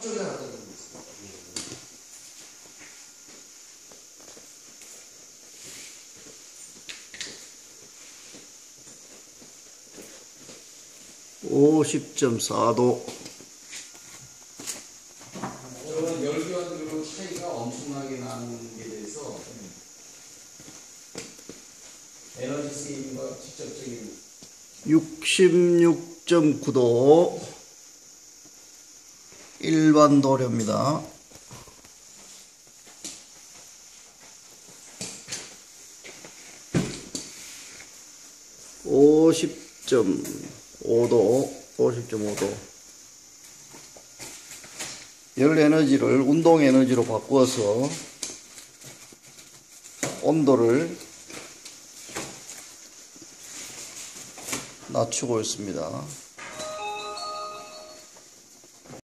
저기 하나 더 있습니다. 50.4도 저는 열교환으로 차이가 엄청나게 나는 게 대해서 에너지 세이빙과 직접적인 66.9도 일반 도료입니다. 오십 점 5도, 50.5도. 열 에너지를 운동 에너지로 바꾸어서 온도를 낮추고 있습니다.